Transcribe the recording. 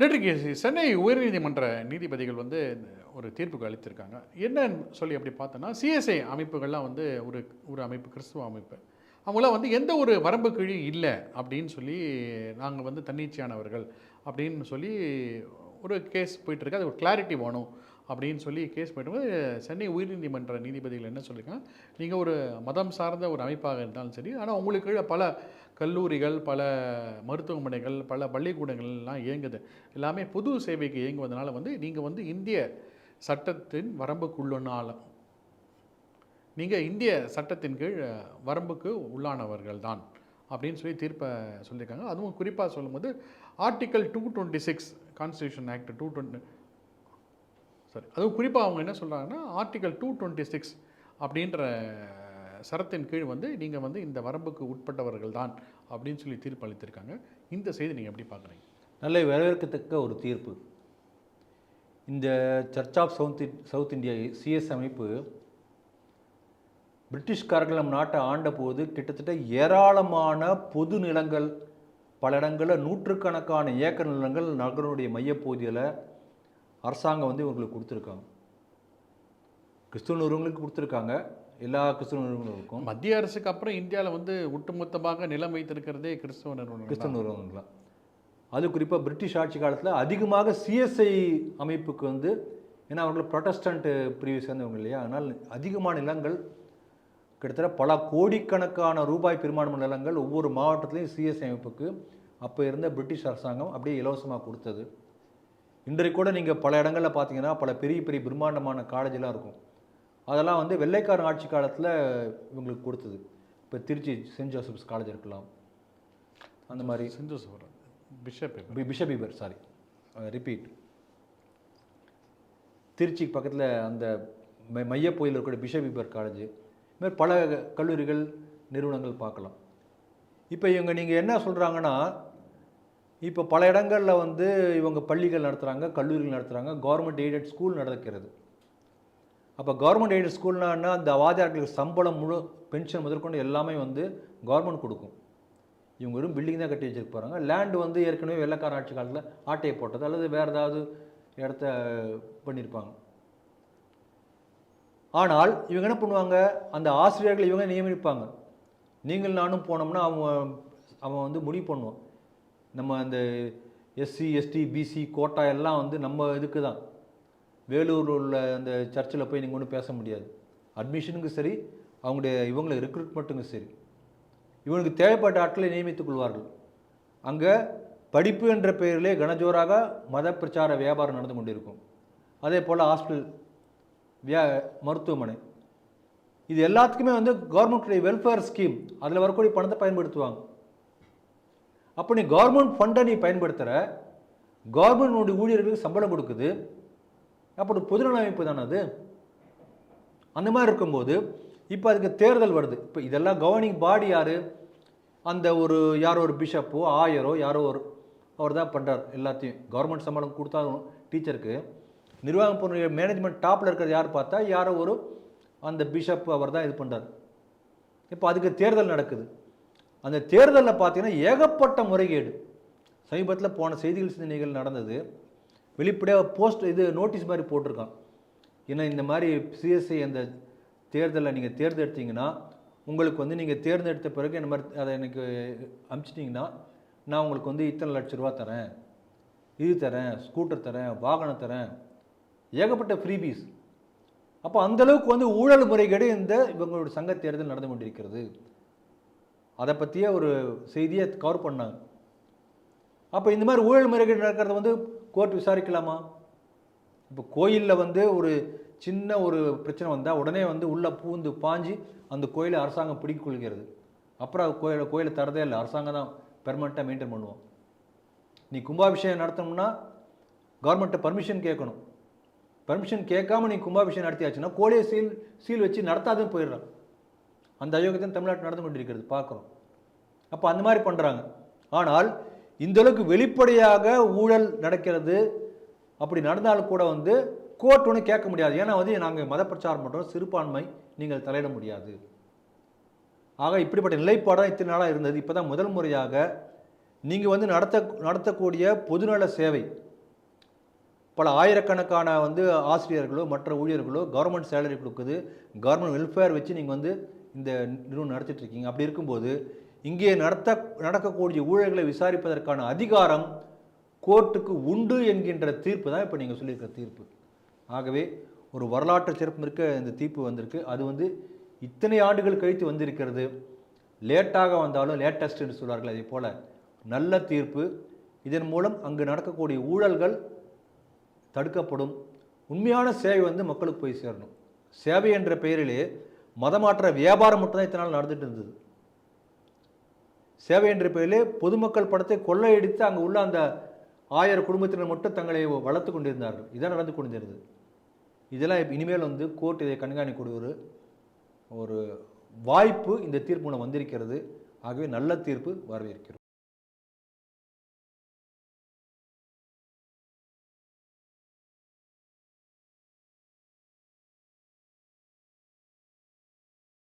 நேற்றுக்கு சென்னை உயர்நீதிமன்ற நீதிபதிகள் வந்து ஒரு தீர்ப்புக்கு அளித்திருக்காங்க. என்னன்னு சொல்லி அப்படி பார்த்தோன்னா சிஎஸ்ஐ அமைப்புகள்லாம் வந்து ஒரு ஒரு அமைப்பு கிறிஸ்துவ அமைப்பு. அவங்களாம் வந்து எந்த ஒரு வரம்பு கிழி இல்லை அப்படின்னு சொல்லி நாங்கள் வந்து தன்னிச்சையானவர்கள் அப்படின்னு சொல்லி ஒரு கேஸ் போயிட்டுருக்கு. அது ஒரு கிளாரிட்டி வேணும் அப்படின்னு சொல்லி கேஸ் போயிட்டு சென்னை உயர்நீதிமன்ற நீதிபதிகள் என்ன சொல்லியிருக்காங்க நீங்கள் ஒரு மதம் சார்ந்த ஒரு அமைப்பாக இருந்தாலும் சரி ஆனால் உங்களுக்கு கீழே பல கல்லூரிகள் பல மருத்துவமனைகள் பல பள்ளிக்கூடங்கள்லாம் இயங்குது. எல்லாமே பொது சேவைக்கு இயங்குவதனால வந்து நீங்கள் வந்து இந்திய சட்டத்தின் வரம்புக்குள்ளனாலும் நீங்கள் இந்திய சட்டத்தின் கீழ் வரம்புக்கு உள்ளானவர்கள் தான் அப்படின்னு சொல்லி தீர்ப்பை சொல்லியிருக்காங்க. அதுவும் குறிப்பாக சொல்லும்போது article two twenty six constitution act two twenty சரி அதுவும் குறிப்பாக அவங்க என்ன சொல்கிறாங்கன்னா ஆர்டிக்கல் டூ டுவெண்ட்டி சிக்ஸ் அப்படின்ற சரத்தின் கீழ் வந்து நீங்கள் வந்து இந்த வரம்புக்கு உட்பட்டவர்கள் தான் அப்படின்னு சொல்லி தீர்ப்பு அளித்திருக்காங்க இந்த செய்தி நீங்கள் எப்படி பார்க்குறீங்க? நல்ல வரவேற்கத்தக்க ஒரு தீர்ப்பு. இந்த church of south south India CS அமைப்பு பிரிட்டிஷ்காரர்கள் நம் நாட்டை ஆண்டபோது கிட்டத்தட்ட ஏராளமான பொது நிலங்கள் பல இடங்களில் நூற்றுக்கணக்கான ஏக்கர் நிலங்கள் நகரனுடைய மையப்பகுதியில் அரசாங்கம் வந்து இவங்களுக்கு கொடுத்துருக்காங்க. கிறிஸ்துவ நிறுவனங்களுக்கு கொடுத்துருக்காங்க. எல்லா கிறிஸ்துவ நிறுவனங்களுக்கும் மத்திய அரசுக்கு அப்புறம் இந்தியாவில் வந்து ஒட்டுமொத்தமாக நிலம் வைத்திருக்கிறதே கிறிஸ்தவ நிறுவனம் கிறிஸ்தவ நிறுவனங்கள் அது குறிப்பாக பிரிட்டிஷ் ஆட்சி காலத்தில் அதிகமாக சிஎஸ்ஐ அமைப்புக்கு வந்து ஏன்னா அவர்கள் ப்ரொட்டஸ்டன்ட் பிரிவு சேர்ந்தவங்க இல்லையா? அதனால் அதிகமான நிலங்கள் கிட்டத்தட்ட பல கோடிக்கணக்கான ரூபாய் பெருமானமான நிலங்கள் ஒவ்வொரு மாவட்டத்திலையும் சிஎஸ்ஐ அமைப்புக்கு அப்போ இருந்த பிரிட்டிஷ் அரசாங்கம் அப்படியே இலவசமாக கொடுத்தது. இன்றைக்கு கூட நீங்கள் பல இடங்களில் பார்த்தீங்கன்னா பல பெரிய பெரிய பிரம்மாண்டமான காலேஜெலாம் இருக்கும். அதெல்லாம் வந்து வெள்ளைக்காரன் ஆட்சி காலத்தில் இவங்களுக்கு கொடுத்தது. இப்போ திருச்சி சென்ட் ஜோசப்ஸ் காலேஜ் இருக்கலாம். அந்த மாதிரி. சிந்து சொல்கிறேன் bishop B- bishop Heber sorry repeat Trichy பக்கத்தில் அந்த மை மையப்பகுதியில் இருக்கக்கூடிய பிஷப் பீபர் காலேஜ் இது மாதிரி பல கல்லூரிகள் நிறுவனங்கள் பார்க்கலாம். இப்போ இவங்க நீங்கள் என்ன சொல்கிறாங்கன்னா இப்போ பல இடங்களில் வந்து இவங்க பள்ளிகள் நடத்துகிறாங்க கல்லூரிகள் நடத்துகிறாங்க கவர்மெண்ட் எய்டட் ஸ்கூல் நடக்கிறது. அப்போ கவர்மெண்ட் எய்டட் ஸ்கூல்னா அந்த வாத்தியார்களுக்கு சம்பளம் முழு பென்ஷன் முதற்கொண்டு எல்லாமே வந்து கவர்மெண்ட் கொடுக்கும். இவங்க வெறும் பில்டிங் தான் கட்டி வச்சுருக்க போகிறாங்க லேண்டு வந்து ஏற்கனவே வெள்ளக்கார ஆட்சி காலத்தில் ஆட்டையை போட்டது அல்லது வேறு ஏதாவது இடத்த பண்ணியிருப்பாங்க ஆனால் இவங்க என்ன பண்ணுவாங்க? அந்த ஆசிரியர்கள் இவங்க நியமிப்பாங்க. நீங்கள் நானும் போனோம்னா அவன் அவன் வந்து முடிவு பண்ணுவான். நம்ம அந்த எஸ்சி எஸ்டி பிசி கோட்டா எல்லாம் வந்து நம்ம இதுக்கு தான். வேலூரில் உள்ள அந்த சர்ச்சில் போய் நீங்கள் ஒன்றும் பேச முடியாது. அட்மிஷனுக்கும் சரி அவங்களுடைய இவங்களை ரெக்ரூட்மெண்ட்டுக்கும் சரி. இவனுக்கு தேவைப்பட்ட ஆட்களை நியமித்துக் கொள்வார்கள். அங்கே படிப்பு என்ற பெயரிலே கனஜோராக மத பிரச்சார வியாபாரம் நடந்து கொண்டிருக்கும். அதே போல் ஹாஸ்பிட்டல் வியா மருத்துவமனை. இது எல்லாத்துக்குமே வந்து கவர்மெண்ட்டுடைய வெல்ஃபேர் ஸ்கீம் அதில் வரக்கூடிய பணத்தை பயன்படுத்துவாங்க. அப்போ நீ கவர்மெண்ட் ஃபண்டை நீ பயன்படுத்துகிற கவர்மெண்ட் ஊழியர்களுக்கு சம்பளம் கொடுக்குது அப்போ பொதுநல அமைப்பு தானே அது? அந்த மாதிரி இருக்கும்போது இப்போ அதுக்கு தேர்தல் வருது. இப்போ இதெல்லாம் கவர்னிங் பாடி யார்? அந்த ஒரு யாரோ ஒரு பிஷப்போ ஆயரோ யாரோ ஒரு அவர் தான் பண்ணுறார் எல்லாத்தையும். கவர்மெண்ட் சம்பளம் கொடுத்தாலும் டீச்சருக்கு நிர்வாகம் பொருள் மேனேஜ்மெண்ட் டாப்பில் இருக்கிறது யார் பார்த்தா யாரோ ஒரு அந்த பிஷப் அவர் தான் இது பண்ணுறார் இப்போ அதுக்கு தேர்தல் நடக்குது. அந்த தேர்தலில் பார்த்தீங்கன்னா ஏகப்பட்ட முறைகேடு. சமீபத்தில் போன செய்திகள் சிந்தனைகள் நடந்தது. வெளிப்படையாக போஸ்ட் இது நோட்டீஸ் மாதிரி போட்டிருக்கான். ஏன்னா இந்த மாதிரி சிஎஸ்ஐ அந்த தேர்தலில் நீங்கள் தேர்ந்தெடுத்தீங்கன்னா உங்களுக்கு வந்து நீங்கள் தேர்ந்தெடுத்த பிறகு இந்த மாதிரி அதை எனக்கு அனுப்பிச்சிட்டிங்கன்னா நான் உங்களுக்கு வந்து இத்தனை லட்ச ரூபா தரேன். இது தரேன் ஸ்கூட்டர் தரேன் வாகனம் தரேன். ஏகப்பட்ட ஃப்ரீபீஸ் அப்போ அந்தளவுக்கு வந்து ஊழல் முறைகேடு இந்த இவங்களோட சங்க தேர்தல் நடந்து கொண்டிருக்கிறது. அதை பற்றியே ஒரு செய்தியை கவர் பண்ணாங்க. அப்போ இந்த மாதிரி ஊழல் முறைகேடு நடக்கிறத வந்து கோர்ட் விசாரிக்கலாமா? இப்போ கோயிலில் வந்து ஒரு சின்ன ஒரு பிரச்சனை வந்தால் உடனே வந்து உள்ளே பூந்து பாஞ்சு அந்த கோயிலை அரசாங்கம் பிடிக்க கொள்கிறது. அப்புறம் அது கோயிலை கோயிலை தரதே இல்லை. அரசாங்கம் தான் பெர்மனெண்ட்டாக மெயின்டைன் பண்ணுவோம். நீ கும்பாபிஷேகம் நடத்தணும்னா கவர்மெண்ட்டை பர்மிஷன் கேட்கணும். பர்மிஷன் கேட்காம நீ கும்பாபிஷேகம் நடத்தியாச்சுன்னா கோழியை சீல் சீல் வச்சு நடத்தாதுன்னு போயிடுறான். அந்த அயோக்கியத்தை தமிழ்நாட்டில் நடந்து கொண்டிருக்கிறது. பார்க்குறோம். அப்போ அந்த மாதிரி பண்ணுறாங்க ஆனால் இந்தளவுக்கு வெளிப்படையாக ஊழல் நடக்கிறது. அப்படி நடந்தாலும் கூட வந்து கோர்ட் ஒன்று கேட்க முடியாது. ஏன்னா வந்து நாங்கள் மத பிரச்சாரம் பண்ணுறோம் சிறுபான்மை நீங்கள் தலையிட முடியாது. ஆக இப்படிப்பட்ட நிலைப்பாடாக இத்தனை நாளாக இருந்தது. இப்போ தான் முதல் முறையாக நீங்கள் வந்து நடத்த நடத்தக்கூடிய பொதுநல சேவை. பல ஆயிரக்கணக்கான வந்து ஆசிரியர்களோ மற்ற ஊழியர்களோ கவர்மெண்ட் சேலரி கொடுக்குது. கவர்மெண்ட் வெல்ஃபேர் வச்சு நீங்கள் வந்து இந்த நிறுவனம் நடத்திட்டு இருக்கீங்க. அப்படி இருக்கும்போது இங்கே நடத்த நடக்கக்கூடிய ஊழல்களை விசாரிப்பதற்கான அதிகாரம் கோர்ட்டுக்கு உண்டு என்கின்ற தீர்ப்பு தான் இப்போ நீங்கள் சொல்லியிருக்கிற தீர்ப்பு. ஆகவே ஒரு வரலாற்று சிறப்புமிக்க இந்த தீர்ப்பு வந்திருக்கு. அது வந்து இத்தனை ஆண்டுகள் கழித்து வந்திருக்கிறது. லேட்டாக வந்தாலும் லேட்டஸ்ட் என்று சொல்வார்கள் அதே போல் நல்ல தீர்ப்பு. இதன் மூலம் அங்கு நடக்கக்கூடிய ஊழல்கள் தடுக்கப்படும். உண்மையான சேவை வந்து மக்களுக்கு போய் சேரணும். சேவை என்ற பெயரிலே மதமாற்ற வியாபாரம் மட்டும்தான் இத்தனை நாள் நடந்துகிட்டு இருந்தது. சேவை என்ற பெயரிலே பொதுமக்கள் படத்தை கொள்ளையடித்து அங்கே உள்ள அந்த ஆயிரம் குடும்பத்தினர் மட்டும் தங்களை வளர்த்து கொண்டிருந்தார்கள். இதான் நடந்து கொண்டிருந்தது. இதெல்லாம் இனிமேல் வந்து கோர்ட் இதை கண்காணிக்கூடிய ஒரு ஒரு வாய்ப்பு இந்த தீர்ப்பு மூலம் வந்திருக்கிறது. ஆகவே நல்ல தீர்ப்பு வரவேற்கிறோம்.